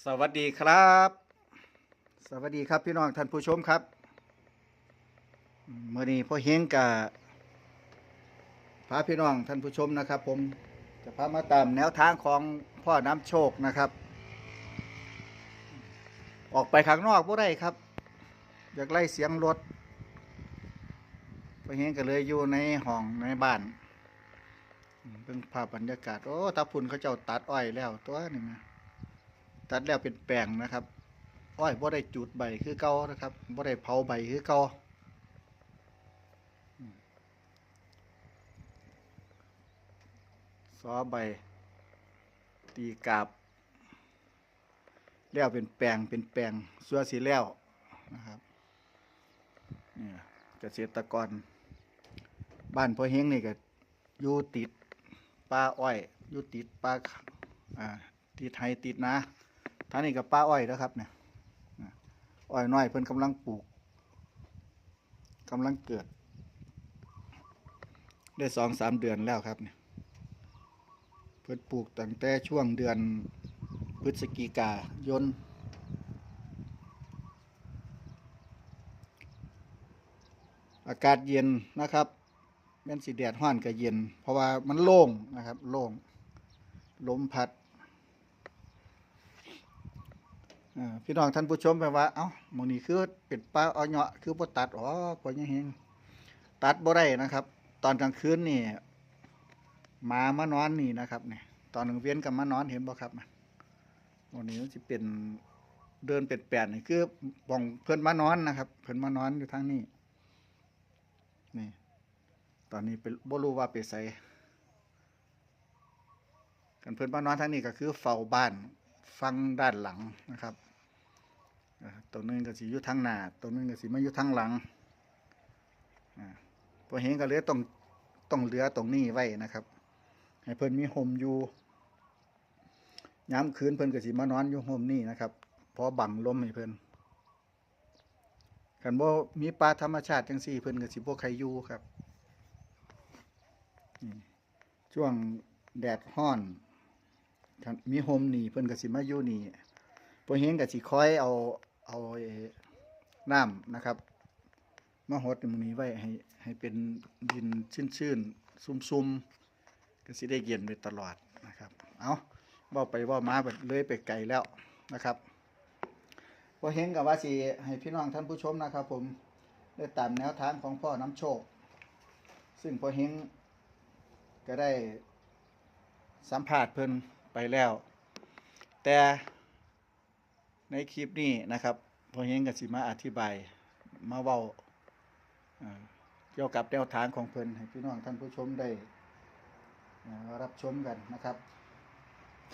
สวัสดีครับ สวัสดีครับพี่น้องท่านผู้ชมครับเมื่อนี้พ่อเฮงกับพาพี่น้องท่านผู้ชมนะครับ ผมจะพามาตามแนวทางของพ่อน้ำโชคนะครับ ออกไปข้างนอกบ่ได้ครับ อยากไล่เสียงรถพ่อเฮงก็เลยอยู่ในห้องในบ้านเพิ่งภาพบรรยากาศโอ้ตาพุ่นเขาเจ้าตัดอ้อยแล้วตัวนี่นะ ตัดแล้วเป็นแปลงนะครับอ้อยบ่ได้จุดใบคือเก่านะครับบ่ได้เผาใบคือเก่าซอใบ ตีกาบแล้วเป็นแปลงเป็นแปลงสัวสีแล้วนะครับเนี่ยเกษตรกร บ้านพ่อเฮงนี่ก็อยู่ติดป่าอ้อยอยู่ติดป่าอ่าติดไฮติดนา ท่านี้กับป้าอ้อยนะครับเนี่ยอ้อยน้อยเพิ่นกำลังปลูกกำลังเกิด ได้สองสามเดือนแล้วครับเนี่ยเพิ่นปลูกตั้งแต่ช่วงเดือนพฤศจิกายนอากาศเย็นนะครับแม่นสีแดดห้อนก็เย็น เพราะว่ามันโล่งนะครับ โล่งลมพัดอ่า พี่น้องท่านผู้ชมไปว่า เอ้ามองนี้คือเป็นปลาเอาเหาะคือบ่ตัดอ๋อปล่อยยังเฮงตัดบ่ได้นะครับ ตอนกลางคืนนี่มามานอนนี่นะครับเนี่ยตอนกลางเวียนกับมานอนเห็นบ่ครับวันนี้มันสิเป็นเดินเป็นแปดนี่คือบ่องเพิ่อนมานอนนะครับ เพิ่อนมานอนอยู่ทางนี้นี่ ตอนนี้เป็นบ่รู้ว่าไปใส่กันเพิ่อนมานอนทางนี้ก็คือเฝ้าบ้าน ฟังด้านหลังนะครับตัวนึงก็สิอยู่ทางหน้าตัวนึงก็สิมาอยู่ทางหลังอ่าพอเห็นก็เลยต้องต้องเหลือตรงนี้ไว้นะครับให้เพิ่นมีห่มอยู่ยามคืนเพิ่นก็สิมานอนอยู่ห่มนี่นะครับพอบังลมให้เพิ่นคันบ่มีปลาธรรมชาติจังซี่เพิ่นก็สิบ่ใครอยู่ครับช่วงแดดร้อน คันมีโฮมนี่เพิ่นก็สิมาอยู่นี่บ่เฮงก็สิคอยเอาเอาไอ้น้ำนะครับมาหดตรงนี้ไว้ให้ให้เป็นดินชื้นๆซุ่มๆก็สิได้เย็นไปตลอดนะครับ เอาว้าไปว้ามาเบิดเลยไปไกลแล้วนะครับพอเห็นกับว่าสิให้พี่น้องท่านผู้ชมนะครับ ผมได้ตามแนวทางของพ่อน้ำโชค ซึ่งพอเห็นก็ได้สัมภาษณ์เพิ่น ไปแล้ว แต่ในคลิปนี้นะครับพอเห็นกับสิมาอธิบาย มาเว้าเกี่ยวกับแนวทางของเพิ่นให้พี่น้องท่านผู้ชมได้รับชมกันนะครับ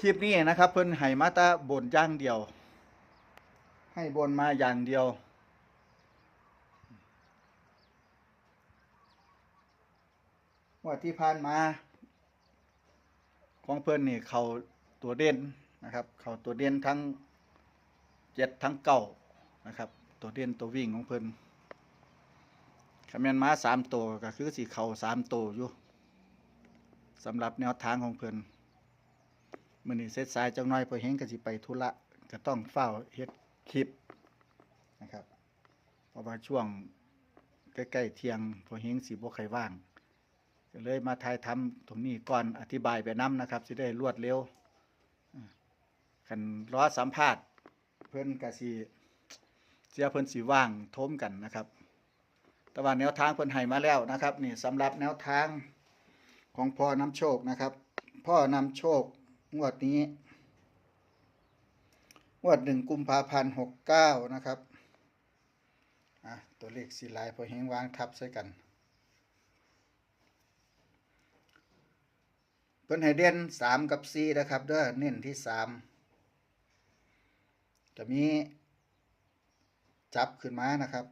คลิปนี้นะครับ เพิ่นให้มาตาบนย่างเดียว ให้บนมาอย่างเดียว ว่าที่ผ่านมา ของเพื่อนนี่เขาตัวเด่นนะครับ เขาตัวเด่นทั้งเจ็ดทั้งเก้านะครับ ตัวเด่นตัววิ่งของเพื่อนคำแมนม้าสามตัวก็คือสีเขาสามตัวอยู่สำหรับแนวทางของเพื่อนมื่อนี้เสร็จสายจังน้อยพอเห็นก็สิไปธุระก็ต้องเฝ้าเฮ็ดคลิปนะครับเพราะว่าช่วงใกล้ๆเที่ยงพอเฮงสีบ่ใครว่าง ก็เลยมาถ่ายทำตรงนี้ก่อนอธิบายไปน้ำนะครับสิได้รวดเร็วอ่าคันรอสัมภาษณ์เพิ่อนกะสีเสียเพิ่อนสีว่างทมกันนะครับ แต่ว่าแนวทางเพิ่นให้มาแล้วนะครับ นี่สำหรับแนวทางของพ่อน้ำโชคนะครับ พ่อน้ำโชคงวดนี้งวดหนึ่งกุมภาพันธ์หกเก้านะครับ อะ ตัวเลขสีลายพอเฮงวางทับใส่กัน เพิ่นให้เด่นสามกับสี่นะครับเด้อเน้นที่สามจะมีจับขึ้นมานะครับ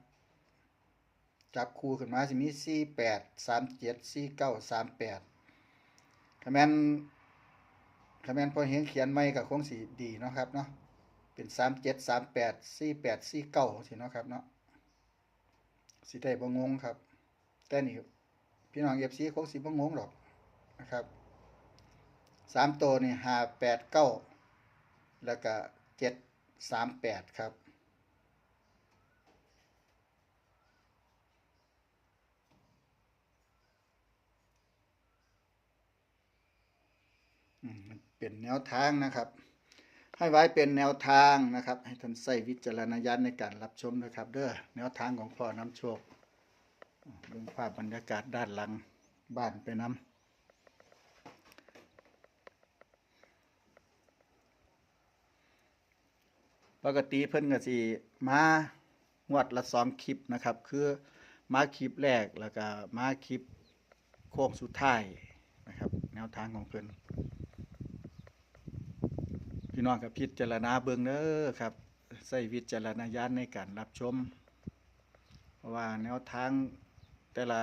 จับคู่ขึ้นมาสิมีสี่แปดสามเจ็ดสี่เก้าสามแปดคะแนนคะแนนพอเฮงเขียนไม่กับคงสีดีเนาะครับเนาะเป็นสามเจ็ดสามแปดสี่แปดสี่เก้าสิเนาะครับเนาะสิได้บ่งงครับ แต่นี่พี่น้องเอฟซีคงสิบ่งงหรอกนะครับ สามตัวนี่ห้าแปดเก้าแล้วก็เจ็ดสามแปดครับมันเป็นแนวทางนะครับ ให้ไว้เป็นแนวทางนะครับ ให้ท่านใส่วิจารณญาณในการรับชมนะครับ เด้อแนวทางของพ่อน้ำโชคเบิ่งภาพบรรยากาศด้านหลังบ้านไปน้ำ ปกติเพิ่นก็สิมางวดละสองคลิปนะครับ คือมาคลิปแรกแล้วก็มาคลิปโค้งสุดท้ายนะครับ แนวทางของเพิ่นพี่น้องกับพิจารณาเบิ่งเด้อครับใส่วิจารณญาณในการรับชม เพราะว่าแนวทางแต่ละ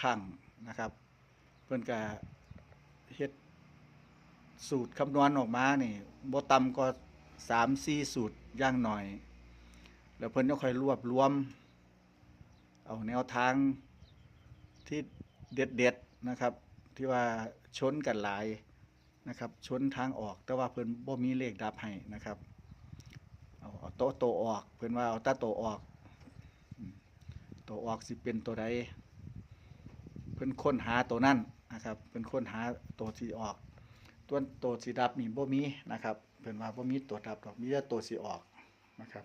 ครั้งนะครับ เพิ่นก็เฮ็ดสูตรคำนวณออกมานี่บ่ต่ำก็ 3 4สูตรย่างหน่อย แล้วเพิ่นก็ค่อยรวบรวม เอาแนวทางที่เด็ดๆนะครับ ที่ว่าชนกันหลายนะครับ ชนทางออกแต่ว่าเพิ่นบ่มีเลขดับให้นะครับ เอาเอาโต๊ะโตออก เพิ่นว่าเอาตาโตออกโตออกสิเป็นตัวใดเพิ่นค้นหาตัวนั้นนะครับ เพิ่นค้นหาตัวที่ออก ตัวตัวสีดับนี่บ่มีนะครับเพิ่นว่าบ่มีตัวดับดอกมีแต่ตัวสีออกนะครับ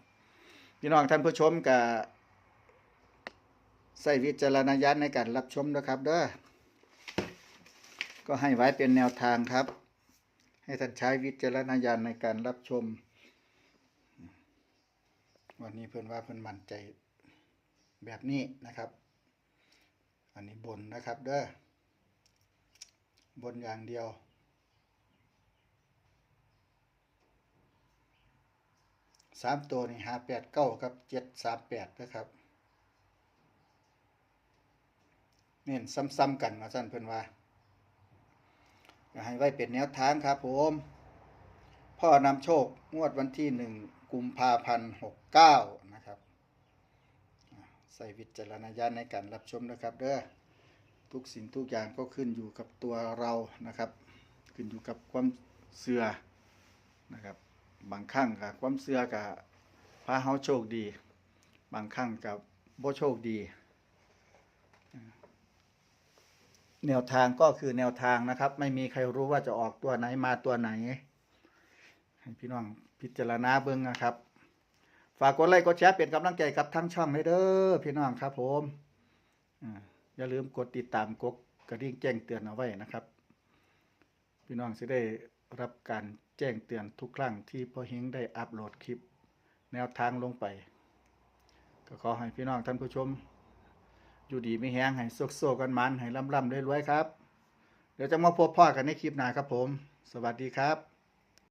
พี่น้องท่านผู้ชมก็ใส่วิจารณญาณในการรับชมนะครับเด้อก็ให้ไว้เป็นแนวทางครับ ให้ท่านใช้วิจารณญาณในการรับชม วันนี้เพื่อนว่าเพื่อนมั่นใจแบบนี้นะครับ อันนี้บนนะครับเด้อบนอย่างเดียว สามตัวนี่หาแปดเก้ากับเจ็ดสามแปดนะครับเน้นซ้ำๆกันมาสั้นเพื่อนว่าให้ไว้เป็นแนวทางครับผมพ่อนำโชคงวดวันที่หนึ่งกุมภาพันธ์หกเก้านะครับใส่วิจารณญาณในการรับชมนะครับเด้อทุกสิ่งทุกอย่างก็ขึ้นอยู่กับตัวเรานะครับ ขึ้นอยู่กับความเสื่อนะครับ บางครั้งกับความเสื่อกับพาเฮาโชคดี บางครั้งกับบ่โชคดี แนวทางก็คือแนวทางนะครับ ไม่มีใครรู้ว่าจะออกตัวไหนมาตัวไหน ให้พี่น้องพิจารณาเบิ่งนะครับ ฝากกดไลค์กดแชร์เป็นกำลังใจกับทั้งช่องเลยเด้อพี่น้องครับผมอ่าอย่าลืมกดติดตามกดกระดิ่งแจ้งเตือนเอาไว้นะครับ พี่น้องจะได้ รับการแจ้งเตือนทุกครั้งที่พ่อเฮงได้อัปโหลดคลิป แนวทางลงไป ก็ขอให้พี่น้องท่านผู้ชม อยู่ดีไม่แห้งให้โซกโซกันมันให้ล่ำล่ำรวยๆครับ เดี๋ยวจะมาพบพ่อกันในคลิปหน้าครับผม สวัสดีครับ